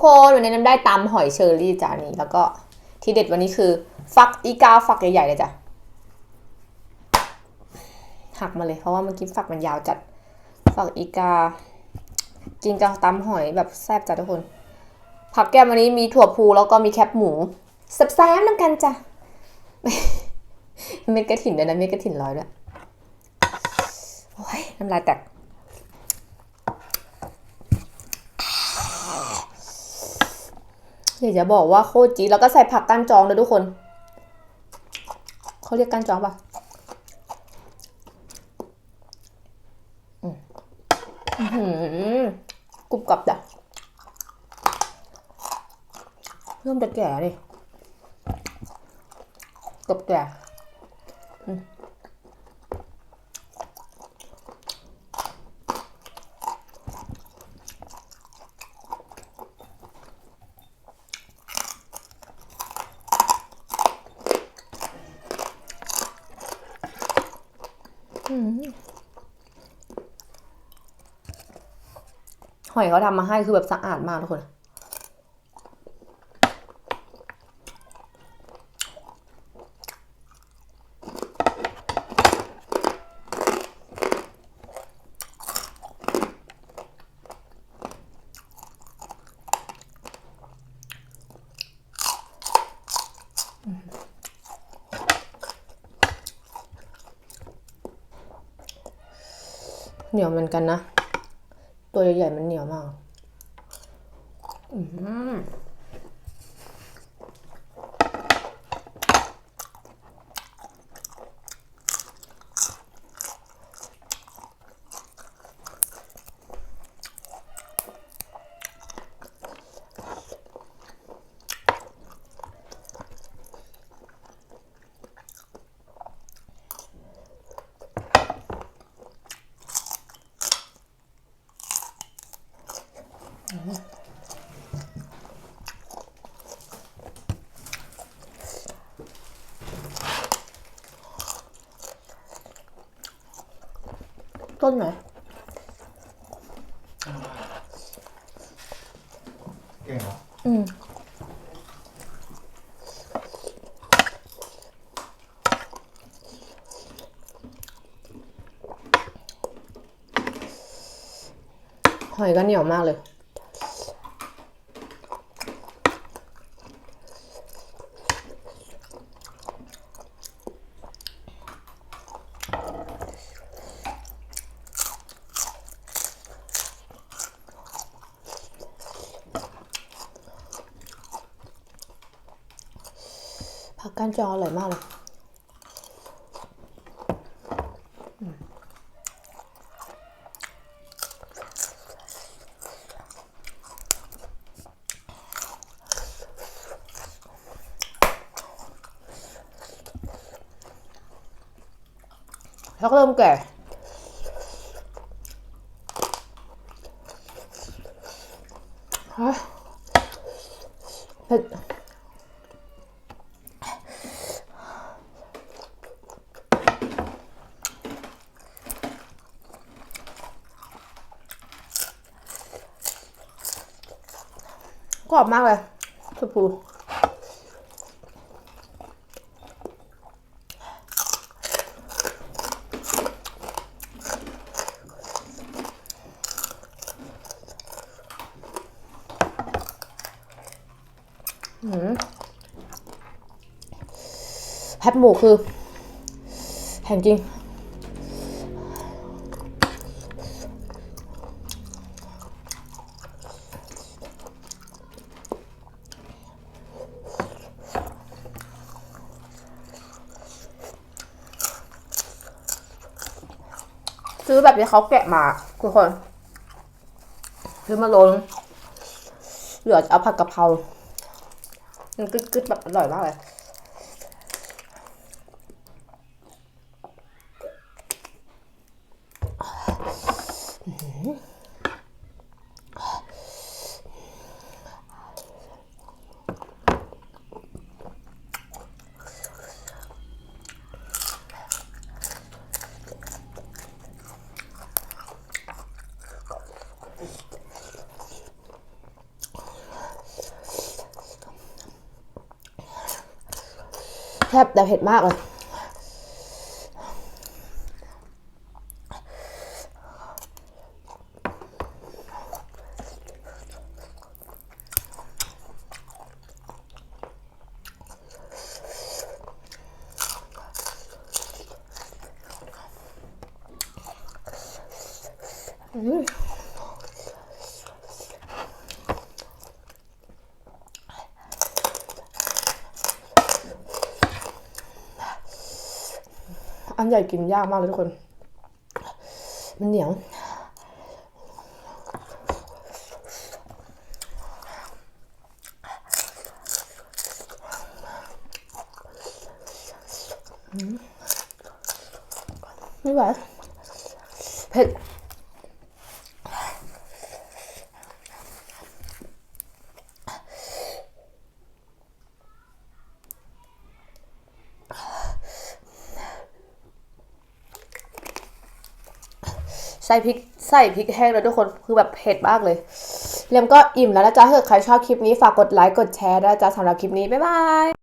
กคนวันนี้น้ำได้ตำหอยเชอรี่จานนี้แล้วก็ที่เด็ดวันนี้คือ ฟักอีกาฝักใหญ่ๆเลยจ้ะหักมาเลยเพราะว่าเมื่อกี้ฝักมันยาวจัดฝักอีกา กินกับตำหอยแบบแซ่บจ้ะทุกคน ผักแก้มวันนี้มีถั่วพูแล้วก็มีแคบหมูแซ่บๆน้ำกันจ้ะเม็ดกระถิ่นด้วยนะเม็ดกระถิ่นร้อยด้วยโอ้ยน้ำลายแตก อยากจะบอกว่าโคตรจีดแล้วก็ใส่ผักก้านจองด้วยทุกคนเขาเรียกก้านจองปะกรุบกรับจ้ะเริ่มจะแก่เลยกับแก่ หอยเขาทำมาให้คือแบบสะอาดมากทุกคน เหนียวเหมือนกันนะ ตัวใหญ่ๆมันเหนียวมาก อืม ต้นไหนเก่งเหรอ อืมหอยก็เหนียวมากเลย ผักก้านจองอร่อยมากเลยแล้วก็เริ่มแก่ฮะเผ็ด กรอบมากเลยถั่วพูแฮปหมูคือแพงจริง ซื้อแบบที่เขาแกะมาทุกคน ซื้อมาลงเหลือเอาผัดกะเพรามันกึดๆแบบอร่อยมากเลย แซ่บแต่เผ็ดมากเลย อันใหญ่กินยากมากเลยทุกคน มันเหนียว ไม่ไหวเผ็ด ส่พริกใส่พริกแห้งแล้วทุกคนคือแบบเผ็ดมากเลยเรียมก็อิ่มแล้วนะจ๊ะถ้าเกิดใครชอบคลิปนี้ฝากกดไลค์กดแชร์ด้วยนะจ๊ะสำหรับคลิปนี้บ๊ายบาย